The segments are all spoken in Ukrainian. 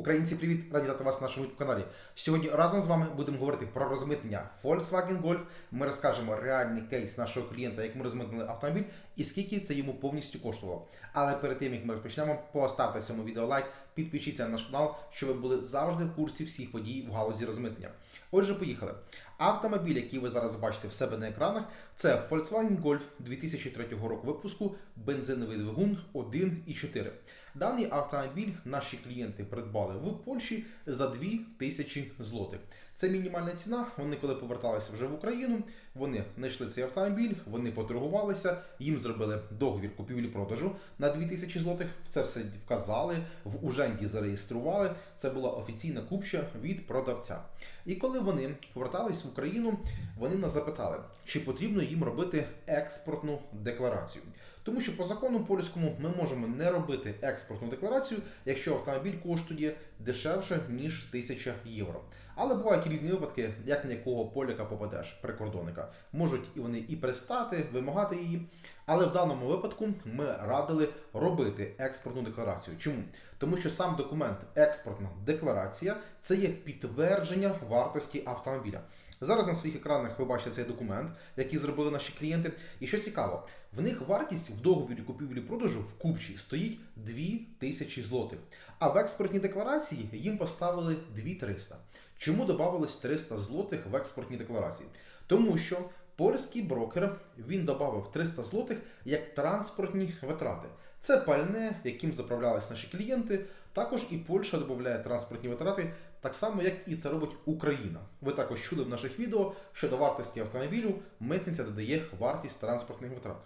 Українці, привіт! Раді дати вас на нашому каналі. Сьогодні разом з вами будемо говорити про розмитнення Volkswagen Golf. Ми розкажемо реальний кейс нашого клієнта, як ми розмитнили автомобіль і скільки це йому повністю коштувало. Але перед тим як ми розпочнемо, поставте цьому відео лайк, підпишіться на наш канал, щоб ви були завжди в курсі всіх подій в галузі розмитнення. Отже, поїхали. Автомобіль, який ви зараз бачите в себе на екранах, це Volkswagen Golf 2003 року випуску, бензиновий двигун 1,4. Даний автомобіль наші клієнти придбали в Польщі за 2000 злотих. Це мінімальна ціна. Вони, коли поверталися вже в Україну, вони знайшли цей автомобіль, вони поторгувалися, їм зробили договір купівлі-продажу на 2000 злотих. Це все вказали, в Уженді зареєстрували. Це була офіційна купча від продавця. І коли вони повертались Україну, вони нас запитали, чи потрібно їм робити експортну декларацію. Тому що по закону польському ми можемо не робити експортну декларацію, якщо автомобіль коштує дешевше ніж 1000 євро. Але бувають різні випадки, як на якого поляка попадеш прикордонника. Можуть і вони і пристати, вимагати її. Але в даному випадку ми радили робити експортну декларацію. Чому? Тому що сам документ експортна декларація це є підтвердження вартості автомобіля. Зараз на своїх екранах ви бачите цей документ, який зробили наші клієнти. І що цікаво, в них вартість в договірі купівлі-продажу в купчі стоїть 2000 злотих. А в експортній декларації їм поставили 2300. Чому додавалось 300 злотих в експортній декларації? Тому що польський брокер він додав 300 злотих як транспортні витрати. Це пальне, яким заправлялись наші клієнти. Також і Польща додає транспортні витрати, так само як і це робить Україна. Ви також чули в наших відео, що до вартості автомобілю митниця додає вартість транспортних витрат.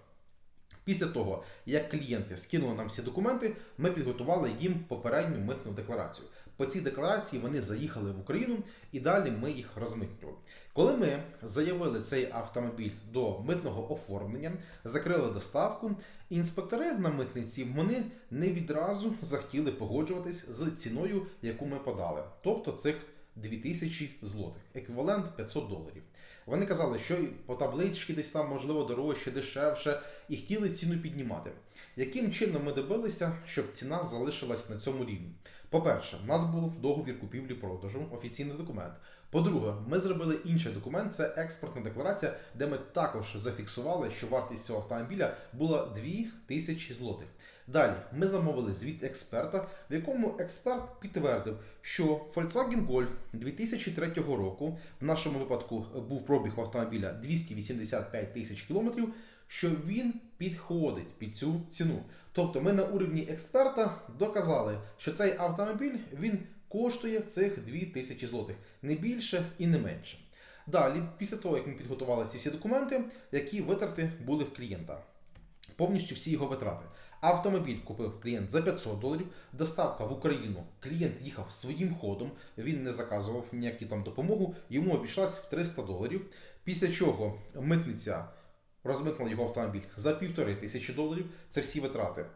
Після того, як клієнти скинули нам всі документи, ми підготували їм попередню митну декларацію. По цій декларації вони заїхали в Україну і далі ми їх розмитнювали. Коли ми заявили цей автомобіль до митного оформлення, закрили доставку, інспектори на митниці вони не відразу захотіли погоджуватись з ціною, яку ми подали, тобто цих 2000 злотих, еквівалент 500 доларів. Вони казали, що по табличці десь там можливо дорожче, дешевше, і хотіли ціну піднімати. Яким чином ми добилися, щоб ціна залишилась на цьому рівні? По-перше, в нас був договір купівлі-продажу, офіційний документ. По-друге, ми зробили інший документ, це експортна декларація, де ми також зафіксували, що вартість цього автомобіля була 2000 злотих. Далі ми замовили звіт експерта, в якому експерт підтвердив, що Volkswagen Golf 2003 року, в нашому випадку був пробіг автомобіля 285 тисяч кілометрів, що він підходить під цю ціну. Тобто ми на уровні експерта доказали, що цей автомобіль він коштує цих 2000 злотих, не більше і не менше. Далі, після того, як ми підготували ці всі документи, які витрати були в клієнта, повністю всі його витрати. Автомобіль купив клієнт за 500 доларів. Доставка в Україну. Клієнт їхав своїм ходом, він не заказував ніяку там допомогу. Йому обійшлась в 300 доларів. Після чого митниця розмитнила його автомобіль за півтори тисячі доларів. Це всі витрати.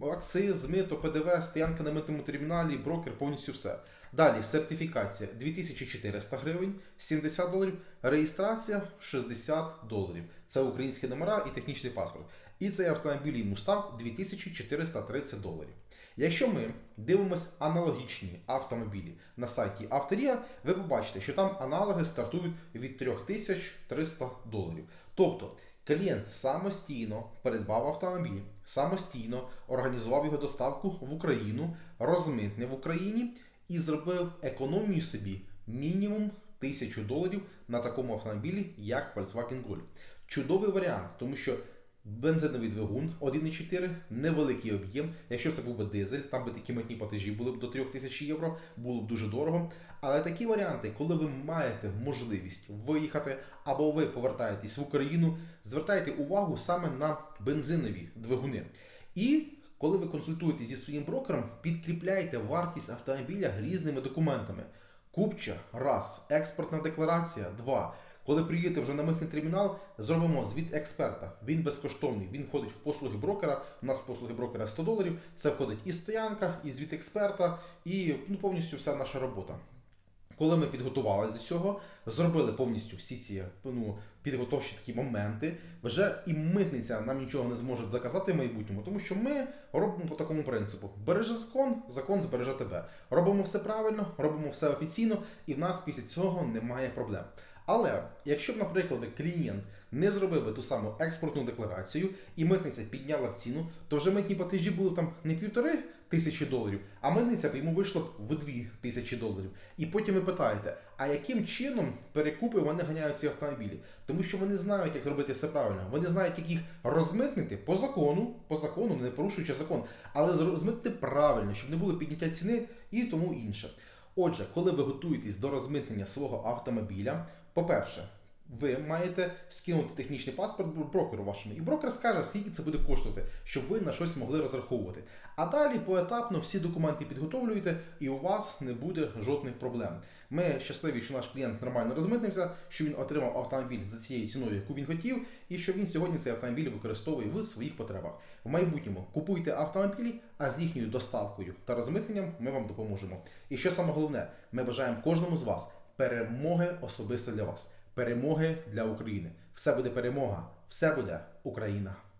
Акциз, мито, ПДВ, стоянка на митному терміналі, брокер, повністю все. Далі сертифікація 2400 гривень, 70 доларів, реєстрація 60 доларів. Це українські номера і технічний паспорт. І цей автомобіль йому став 2430 доларів. Якщо ми дивимося аналогічні автомобілі на сайті Авторія, ви побачите, що там аналоги стартують від 3300 доларів. Тобто клієнт самостійно придбав автомобіль, самостійно організував його доставку в Україну, розмитнив в Україні і зробив економію собі мінімум 1000 доларів на такому автомобілі, як Volkswagen Golf. Чудовий варіант, тому що бензиновий двигун 1,4, невеликий об'єм. Якщо це був би дизель, там би такі митні платежі були б до 3000 євро, було б дуже дорого. Але такі варіанти, коли ви маєте можливість виїхати або ви повертаєтесь в Україну, звертайте увагу саме на бензинові двигуни. І коли ви консультуєтесь зі своїм брокером, підкріпляйте вартість автомобіля різними документами. Купча раз, експортна декларація два. Коли приїдете вже на митний термінал, зробимо звіт експерта. Він безкоштовний. Він входить в послуги брокера. У нас послуги брокера 100 доларів. Це входить і стоянка, і звіт експерта, і ну, повністю вся наша робота. Коли ми підготувалися до цього, зробили повністю всі ці ну, підготовчі такі моменти, вже і митниця нам нічого не зможе доказати в майбутньому, тому що ми робимо по такому принципу: бережи закон, закон збереже тебе. Робимо все правильно, робимо все офіційно, і в нас після цього немає проблем. Але якщо б, наприклад, клієнт не зробив би ту саму експортну декларацію і митниця підняла б ціну, то вже митні платежі були там не півтори тисячі доларів, а митниця б йому вийшла б в дві тисячі доларів. І потім ви питаєте, а яким чином перекупи вони ганяють ці автомобілі? Тому що вони знають, як робити все правильно. Вони знають, як їх розмитнити по закону, по закону, не порушуючи закон, але розмитнити правильно, щоб не було підняття ціни і тому інше. Отже, коли ви готуєтесь до розмитнення свого автомобіля, по-перше, ви маєте скинути технічний паспорт брокеру вашому, і брокер скаже, скільки це буде коштувати, щоб ви на щось могли розраховувати. А далі поетапно всі документи підготовлюєте, і у вас не буде жодних проблем. Ми щасливі, що наш клієнт нормально розмитнився, що він отримав автомобіль за цією ціною, яку він хотів, і що він сьогодні цей автомобіль використовує в своїх потребах. В майбутньому купуйте автомобілі, а з їхньою доставкою та розмитненням ми вам допоможемо. І що саме головне, ми бажаємо кожному з вас перемоги особисто для вас, перемоги для України. Все буде перемога, все буде Україна.